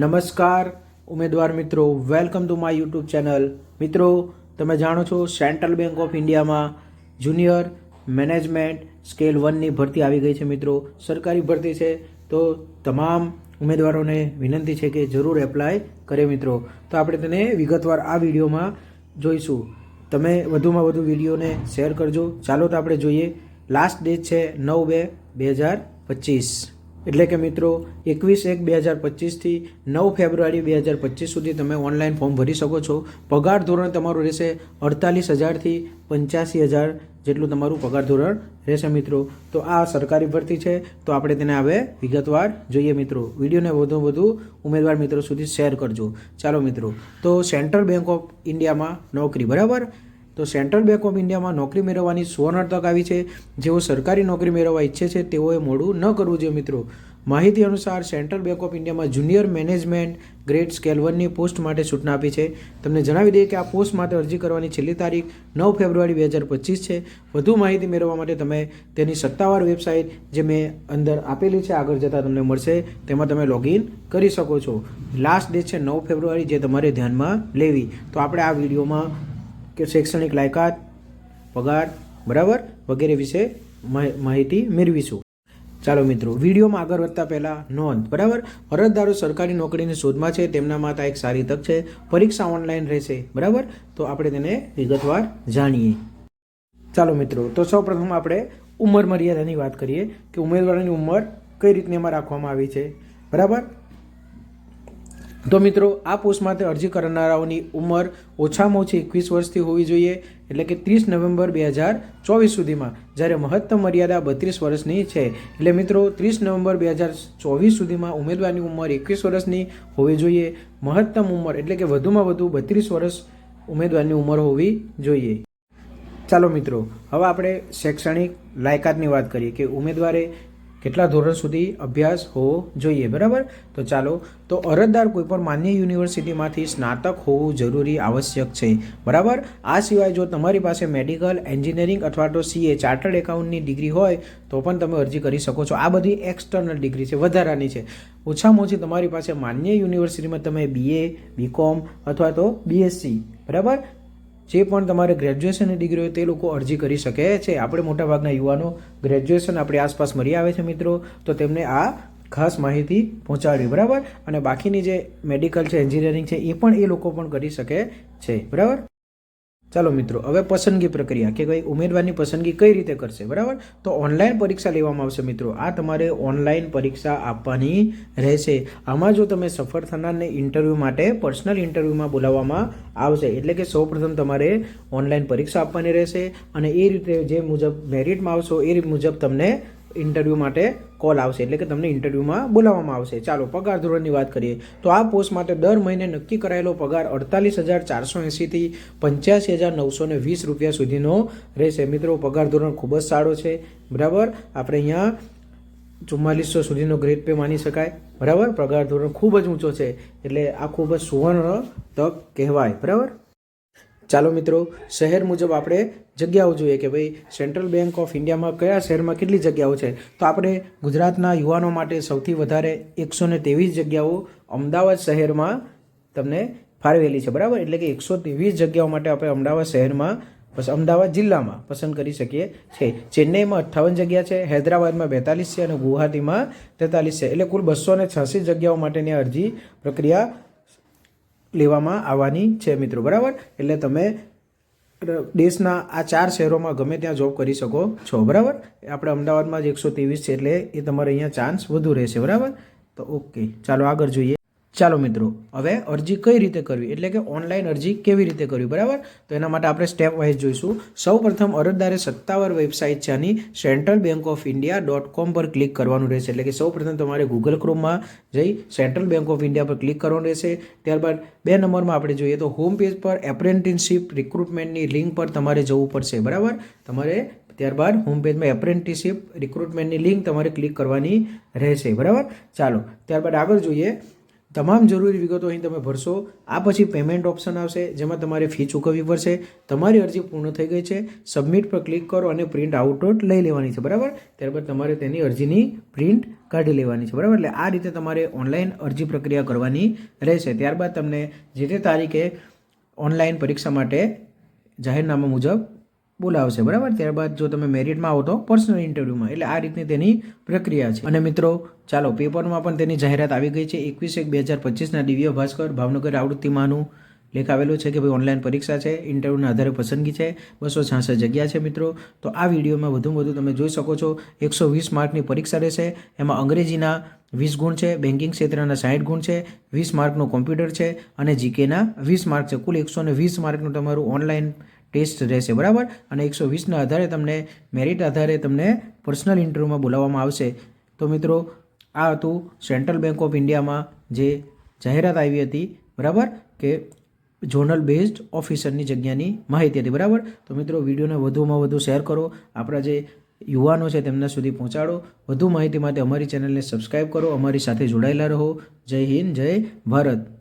નમસ્કાર, ઉમેદવાર મિત્રો welcome to my YouTube channel મિત્રો, તમે જાણો છો સેન્ટ્રલ બેંક ઓફ ઇન્ડિયામાં જુનિયર મેનેજમેન્ટ સ્કેલ વનની ભરતી આવી ગઈ છે મિત્રો. સરકારી ભરતી છે. તો તમામ ઉમેદવારોને વિનંતી છે કે જરૂર એપ્લાય કરે મિત્રો. તો આપણે તેને વિગતવાર આ વિડીયોમાં જોઈશું. તમે વધુમાં વધુ વિડીયોને શેર કરજો. ચાલો તો આપણે જોઈએ. લાસ્ટ ડેટ છે નવ બે બે હજાર પચીસ. એટલે કે મિત્રો, એકવીસ એક બે હજાર પચીસથી નવ ફેબ્રુઆરી બે હજાર પચીસ સુધી તમે ઓનલાઈન ફોર્મ ભરી શકો છો. પગાર ધોરણ તમારું રહેશે અડતાલીસ હજારથી પંચ્યાસી હજાર જેટલું તમારું પગાર ધોરણ રહેશે મિત્રો. તો આ સરકારી ભરતી છે. તો આપણે તેને હવે વિગતવાર જોઈએ મિત્રો. વિડીયોને વધુ વધુ ઉમેદવાર મિત્રો સુધી શેર કરજો. ચાલો મિત્રો, તો સેન્ટ્રલ બેંક ઓફ ઇન્ડિયામાં નોકરી, બરાબર? તો સેન્ટ્રલ બેંક ઓફ ઇન્ડિયામાં નોકરી મેળવવાની સુવર્ણ તક આવી છે. જેઓ સરકારી નોકરી મેળવવા ઈચ્છે છે, તેઓએ મોડું ન કરવું જોઈએ મિત્રો. માહિતી અનુસાર સેન્ટ્રલ બેંક ઓફ ઇન્ડિયામાં જુનિયર મેનેજમેન્ટ ગ્રેડ સ્કેલ વનની પોસ્ટ માટે સૂચના આપી છે. તમને જણાવી દઈએ કે આ પોસ્ટ માટે અરજી કરવાની છેલ્લી તારીખ નવ ફેબ્રુઆરી બે હજાર પચીસ છે. વધુ માહિતી મેળવવા માટે તમે તેની સત્તાવાર વેબસાઇટ જે મેં અંદર આપેલી છે, આગળ જતાં તમને મળશે, તેમાં તમે લોગિન કરી શકો છો. લાસ્ટ ડેટ છે નવ ફેબ્રુઆરી, જે તમારે ધ્યાનમાં લેવી. તો આપણે આ વિડીયોમાં કે શૈક્ષણિક લાયકાત, પગાર, બરાબર, વગેરે વિશે માહિ- માહિતી મેળવીશું. ચાલો મિત્રો, વિડીયોમાં આગળ વધતા પહેલાં નોંધ, બરાબર? અરજદારો સરકારી નોકરીની શોધમાં છે, તેમના માટે એક સારી તક છે. પરીક્ષા ઓનલાઈન રહેશે, બરાબર? તો આપણે તેને વિગતવાર જાણીએ. ચાલો મિત્રો, તો સૌપ્રથમ આપણે ઉંમર મર્યાદાની વાત કરીએ કે ઉમેદવારોની ઉંમર કઈ રીતની એમાં રાખવામાં આવી છે, બરાબર? તો મિત્રો, આ પોસ્ટ માટે અરજી કરનારાઓની ઉંમર ઓછામાં ઓછી એકવીસ વર્ષથી હોવી જોઈએ, એટલે કે ત્રીસ નવેમ્બર બે હજાર ચોવીસ સુધીમાં, જ્યારે મહત્તમ મર્યાદા બત્રીસ વર્ષની છે. એટલે મિત્રો, ત્રીસ નવેમ્બર બે હજાર ચોવીસ સુધીમાં ઉમેદવારની ઉંમર એકવીસ વર્ષની હોવી જોઈએ, મહત્તમ ઉંમર એટલે કે વધુમાં વધુ બત્રીસ વર્ષ ઉમેદવારની ઉંમર હોવી જોઈએ. ચાલો મિત્રો, હવે આપણે શૈક્ષણિક લાયકાતની વાત કરીએ કે ઉમેદવારે કેટલા ધોરણ સુધી અભ્યાસ હોવો જોઈએ, બરાબર? તો ચાલો, તો અરજદાર કોઈપણ માન્ય યુનિવર્સિટીમાંથી સ્નાતક હોવું જરૂરી આવશ્યક છે, બરાબર? આ સિવાય જો તમારી પાસે મેડિકલ, એન્જિનિયરિંગ અથવા તો સીએ ચાર્ટર્ડ એકાઉન્ટની ડિગ્રી હોય, તો પણ તમે અરજી કરી શકો છો. આ બધી એક્સટર્નલ ડિગ્રી છે, વધારાની છે. ઓછામાં ઓછી તમારી પાસે માન્ય યુનિવર્સિટીમાં તમે બીએ બીકોમ અથવા તો બીએસસી બરાબર? જે પણ તમારે ગ્રેજ્યુએશનની ડિગ્રી હોય તે લોકો અરજી કરી શકે છે. આપણે મોટાભાગના યુવાનો ગ્રેજ્યુએશન આપણી આસપાસ મળી આવે છે મિત્રો. તો તેમને આ ખાસ માહિતી પહોંચાડવી, બરાબર? અને બાકીની જે મેડિકલ છે એન્જિનિયરિંગ છે, એ પણ એ લોકો પણ કરી શકે છે. બરાબર? ચાલો મિત્રો, હવે પસંદગી પ્રક્રિયા કે ભાઈ ઉમેદવારની પસંદગી કઈ રીતે કરશે, બરાબર? તો ઓનલાઈન પરીક્ષા લેવામાં આવશે મિત્રો. આ તમારે ઓનલાઈન પરીક્ષા આપવાની રહેશે. આમાં જો તમે સફળ થનારને ઇન્ટરવ્યૂ માટે પર્સનલ ઇન્ટરવ્યૂમાં બોલાવવામાં આવશે, એટલે કે સૌપ્રથમ તમારે ઓનલાઈન પરીક્ષા આપવાની રહેશે અને એ રીતે જે મુજબ મેરિટમાં આવશો, એ મુજબ તમને ઇન્ટરવ્યૂ માટે કોલ આવશે. એટલે કે તમને ઇન્ટરવ્યૂમાં બોલાવવામાં આવશે. ચાલો, પગાર ધોરણની વાત કરીએ. તો આ પોસ્ટ માટે દર મહિને નક્કી કરાયેલો પગાર અડતાલીસ હજાર ચારસો એંસીથી પંચ્યાસી હજાર નવસો ને વીસ રૂપિયા સુધીનો રહેશે. મિત્રો, પગાર ધોરણ ખૂબ જ સારો છે. બરાબર? આપણે અહીંયા ચુમ્માલીસો સુધીનો ગ્રેડ પે માની શકાય. બરાબર? પગાર ધોરણ ખૂબ જ ઊંચો છે. એટલે આ ખૂબ જ સુવર્ણ તક કહેવાય. બરાબર? ચાલો મિત્રો, શહેર મુજબ આપણે જગ્યાઓ જોઈએ કે ભાઈ સેન્ટ્રલ બેંક ઓફ ઇન્ડિયામાં કયા શહેરમાં કેટલી જગ્યાઓ છે? તો આપણે ગુજરાતના યુવાનો માટે સૌથી વધારે એકસો ને ત્રેવીસ જગ્યાઓ અમદાવાદ શહેરમાં તમને ફાળવેલી છે, બરાબર? એટલે કે એકસો ત્રેવીસ જગ્યાઓ માટે આપણે અમદાવાદ શહેરમાં, બસ અમદાવાદ જિલ્લામાં પસંદ કરી શકીએ છીએ. ચેન્નઈમાં અઠ્ઠાવન જગ્યા છે, હૈદરાબાદમાં બેતાલીસ છે અને ગુવાહાટીમાં તેતાલીસ છે. એટલે કુલ બસો ને છ્યાસી જગ્યાઓ માટેની અરજી પ્રક્રિયા લેવામાં આવવાની છે મિત્રો, બરાબર? એટલે તમે દેશના આ ચાર શહેરોમાં ગમે ત્યાં જોબ કરી શકો છો, બરાબર? આપણે અમદાવાદમાં જ એકસો ત્રેવીસ છે એટલે એ તમારે અહીંયા ચાન્સ વધુ રહેશે, બરાબર? તો ઓકે ચાલો આગળ જોઈએ. ચાલો મિત્રો, હવે અરજી કઈ રીતે કરવી? એટલે કે ઓનલાઈન અરજી કેવી રીતે કરવી? બરાબર? તો એના માટે આપણે સ્ટેપ વાઇઝ જોઈશું. સૌ પ્રથમ અરજદારે સત્તાવાર વેબસાઇટ છે આની central bank of India dot com પર ક્લિક કરવાનું રહેશે. એટલે કે સૌ પ્રથમ તમારે ગૂગલ ક્રોમમાં જઈ સેન્ટ્રલ બેંક ઓફ ઇન્ડિયા પર ક્લિક કરવાનું રહેશે. ત્યારબાદ બે નંબરમાં આપણે જોઈએ તો હોમ પેજ પર એપ્રેન્ટિસશીપ રિક્રુટમેન્ટની લિંક પર તમારે જવું પડશે. બરાબર? તમારે ત્યારબાદ હોમ પેજમાં એપ્રેન્ટિસશીપ રિક્રુટમેન્ટની લિંક તમારે ક્લિક કરવાની રહેશે. બરાબર? ચાલો, ત્યારબાદ આગળ જોઈએ તમામ જરૂરી વિગતો અહીં તમે ભરશો. આ પછી પેમેન્ટ ઓપ્શન આવશે, જેમાં તમારે ફી ચૂકવવી પડશે. તમારી અરજી પૂર્ણ થઈ ગઈ છે. સબમિટ પર ક્લિક કરો અને પ્રિન્ટ આઉટઆઉટ લઈ લેવાની છે, બરાબર? ત્યારબાદ તમારે તેની અરજીની પ્રિન્ટ કાઢી લેવાની છે, બરાબર? એટલે આ રીતે તમારે ઓનલાઈન અરજી પ્રક્રિયા કરવાની રહેશે. ત્યારબાદ તમને જે તે તારીખે ઓનલાઈન પરીક્ષા માટે જાહેરનામા મુજબ બોલાવશે. બરાબર? ત્યારબાદ જો તમે મેરિટમાં આવો તો પર્સનલ ઇન્ટરવ્યૂમાં એટલે આ રીતની તેની પ્રક્રિયા છે. અને મિત્રો, ચાલો, પેપરમાં પણ તેની જાહેરાત આવી ગઈ છે. એકવીસ એક બે હજાર પચીસના દિવ્ય ભાસ્કર, ભાવનગર આવૃત્તિમાંનું લેખ આવેલું છે કે ભાઈ ઓનલાઈન પરીક્ષા છે ઇન્ટરવ્યૂના આધારે પસંદગી છે. બસો છાસઠ જગ્યા છે મિત્રો. તો આ વિડીયોમાં વધુમાં વધુ તમે જોઈ શકો છો, એકસો વીસ માર્કની પરીક્ષા રહેશે. એમાં અંગ્રેજીના વીસ ગુણ છે બેન્કિંગ ક્ષેત્રના સાઠ ગુણ છે, વીસ માર્કનું કોમ્પ્યુટર છે અને જીકેના વીસ માર્ક છે. કુલ એકસો વીસ માર્કનું તમારું ઓનલાઈન ટેસ્ટ રહેશે, બરાબર? અને એકસો વીસના આધારે તમને મેરિટ આધારે તમને પર્સનલ ઇન્ટરવ્યૂમાં બોલાવવામાં આવશે. તો મિત્રો, આ હતું સેન્ટ્રલ બેંક ઓફ ઇન્ડિયામાં જે જાહેરાત આવી હતી, બરાબર? કે ઝોનલ બેઝડ ઓફિસરની જગ્યાની માહિતી હતી, બરાબર? તો મિત્રો, વિડીયોને વધુમાં વધુ શેર કરો. આપણા જે યુવાનો છે, તેમના સુધી પહોંચાડો. વધુ માહિતી માટે અમારી ચેનલને સબસ્ક્રાઈબ કરો. અમારી સાથે જોડાયેલા રહો. જય હિન્દ, જય ભારત.